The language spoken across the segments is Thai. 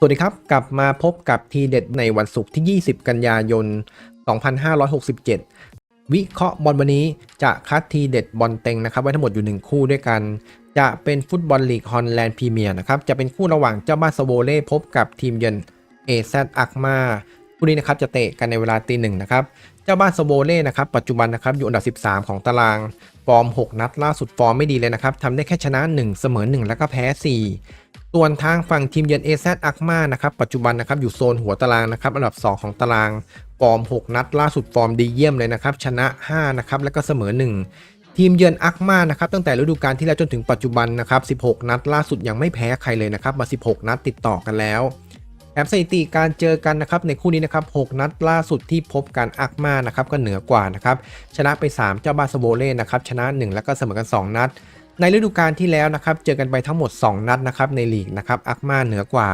สวัสดีครับ กลับมาพบกับทีเด็ดในวันศุกร์ที่ 20 กันยายน 2567 วิเคราะห์บอลวันนี้จะคัดทีเด็ดบอลเต็งนะครับ ไว้ทั้งหมดอยู่ 1 คู่ด้วยกัน จะเป็นฟุตบอลลีกฮอลแลนด์พรีเมียร์นะครับ จะเป็นคู่ระหว่างเจ้าบ้านสโวเล่พบกับทีมเยือนเอซอักมาคู่นี้นะครับจะเตะกันในเวลาตีหนึ่งนะครับ เจ้าบ้านสโวเล่นะครับปัจจุบันนะครับอยู่อันดับ 13 ของตาราง ฟอร์ม 6 นัดล่าสุดฟอร์มไม่ดีเลยนะครับทำได้แค่ชนะ 1 เสมอ 1 แล้วก็แพ้ 4 ส่วนทางฝั่งทีมเยือนเอซอักมานะครับปัจจุบันนะครับอยู่โซนหัวตารางนะครับอันดับ 2 ของตารางฟอร์ม 6 นัด ล่าสุดฟอร์มดีเยี่ยมเลยนะครับชนะ5นะครับแล้วก็เสมอ 1 ทีมเยือนอักมานะครับตั้งแต่ฤดูกาลที่แล้วจนถึงปัจจุบันนะครับ16 นัด ล่าสุดยังไม่แพ้ใครเลยนะครับมา 16 นัดติดต่อกันแล้วแถมสถิติการเจอกันนะครับในคู่นี้นะครับ6นัดล่าสุดที่พบกันอักมานะครับก็เหนือกว่านะครับชนะไป 3 เจ้าบาสโบเล่นะครับชนะ 1 แล้วก็เสมอกัน 2 นัด ในฤดูกาลที่แล้วนะครับ เจอกันไปทั้งหมด 2 นัดนะครับในลีกนะครับอักมาเหนือกว่า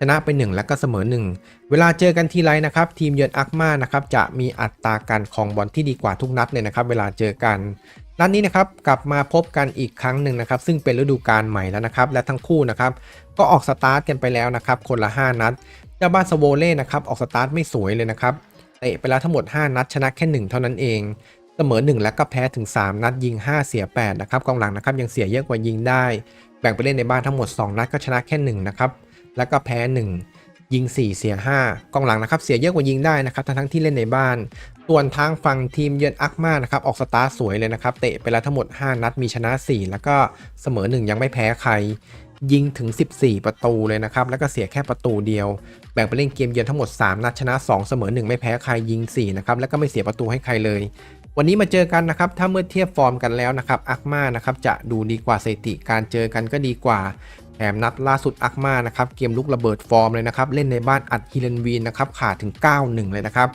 ชนะไป 1 แล้วก็เสมอ 1 เวลาเจอกันทีไรนะครับทีมเยือนอักมานะครับจะมีอัตราการครองบอลที่ดีกว่าทุกนัดเลยนะครับ เวลาเจอกันนัดนี้นะครับกลับมาพบกันอีกครั้งหนึ่งนะครับ ซึ่งเป็นฤดูกาลใหม่แล้วนะครับ และทั้งคู่นะครับก็ออกสตาร์ทกันไปแล้วนะครับคนละ 5 นัดเจ้าบ้านสโวเล่นะครับออกสตาร์ทไม่สวยเลยนะครับเตะไปแล้วทั้งหมด 5 นัดชนะแค่ 1 เท่านั้นเอง เสมอ 1 แล้วก็แพ้ถึง 3 นัดยิง 5 เสีย 8 นะครับกองหลังนะครับยังเสียเยอะกว่ายิงได้ แบ่งไปเล่นในบ้านทั้งหมด 2 นัดก็ชนะแค่1นะครับแล้วก็แพ้ 1 ยิง 4 เสีย 5กองหลังนะครับเสียเยอะกว่ายิงได้นะครับทั้งทั้งที่เล่นในบ้าน ส่วนทางฝั่งทีมเยือนอักมานะครับออกสตาร์สวยเลยนะครับเตะไปแล้วทั้งหมด 5 นัดมีชนะ 4 แล้วก็เสมอ 1 ยังไม่แพ้ใครยิงถึง 14 ประตูเลยนะครับ แล้วก็เสียแค่ประตูเดียว แบ่งไปเล่นเกมเยือนทั้งหมด 3 นัดชนะ 2 เสมอ 1 ไม่แพ้ใครยิง 4 นะครับ แล้วก็ไม่เสียประตูให้ใครเลย วันนี้มาเจอกันนะครับ ถ้าเมื่อเทียบฟอร์มกันแล้วนะครับอักมานะครับจะดูดีกว่าสถิติการเจอกันก็ดีกว่าแถมนัดล่าสุดอักมานะครับเกมลุกระเบิดฟอร์มเลยนะครับ เล่นในบ้านอัดฮิเลนวีนนะครับขาดถึง 9-1 เลยนะครับ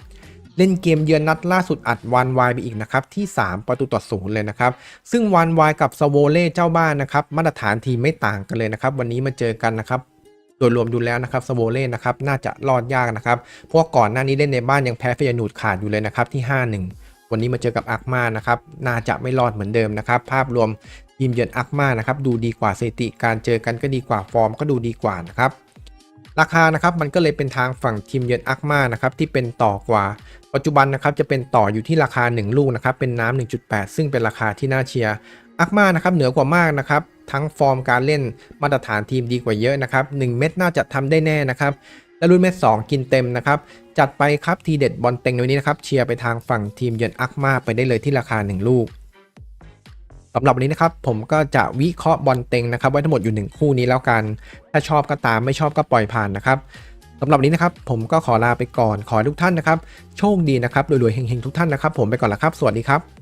เล่นเกมเยือนนัดล่าสุดอัดวันวายไปอีกนะครับที่ 3 ประตูต่อศูนย์เลยนะครับ ซึ่งวันวายกับสโวเล่เจ้าบ้านนะครับมาตรฐานทีมไม่ต่างกันเลยนะครับ วันนี้มาเจอกันนะครับโดยรวมดูแล้วนะครับสโวเล่นะครับน่าจะรอดยากนะครับเพราะก่อนหน้านี้เล่นในบ้านยังแพ้เฟยนูดขาดอยู่เลยนะครับที่ 5-1 วันนี้มาเจอกับอักมานะครับ น่าจะไม่รอดเหมือนเดิมนะครับ ภาพรวมทีมเยือนอักมานะครับ ดูดีกว่าสถิติการเจอกันก็ดีกว่าฟอร์มก็ดูดีกว่านะครับ ราคานะครับมันก็เลยเป็นทางฝั่งทีมเยือนอักมานะครับที่เป็นต่อกว่า ปัจจุบันนะครับจะเป็นต่ออยู่ที่ราคา 1 ลูกนะครับเป็นน้ำ1.8 ซึ่งเป็นราคาที่น่าเชียร์อักมานะครับเหนือกว่ามากนะครับทั้งฟอร์มการเล่นมาตรฐานทีมดีกว่าเยอะนะครับ1เม็ดน่าจะทำได้แน่นะครับ และรุ่นเม็ด2กินเต็มนะครับ จัดไปครับทีเด็ดบอลเต็งในวันนี้นะครับ เชียร์ไปทางฝั่งทีมเยือนอักมาไปได้เลยที่ราคา 1 ลูกสำหรับวันนี้นะครับผมก็จะวิเคราะห์บอลเต็งนะครับ ไว้ทั้งหมดอยู่ 1 คู่นี้แล้วกัน ถ้าชอบก็ตามไม่ชอบก็ปล่อยผ่านนะครับสำหรับนี้นะครับผมก็ขอลาไปก่อนขอทุกท่านนะครับ โชคดีนะครับรวยๆเฮงๆทุกท่านนะครับ ผมไปก่อนละครับ สวัสดีครับ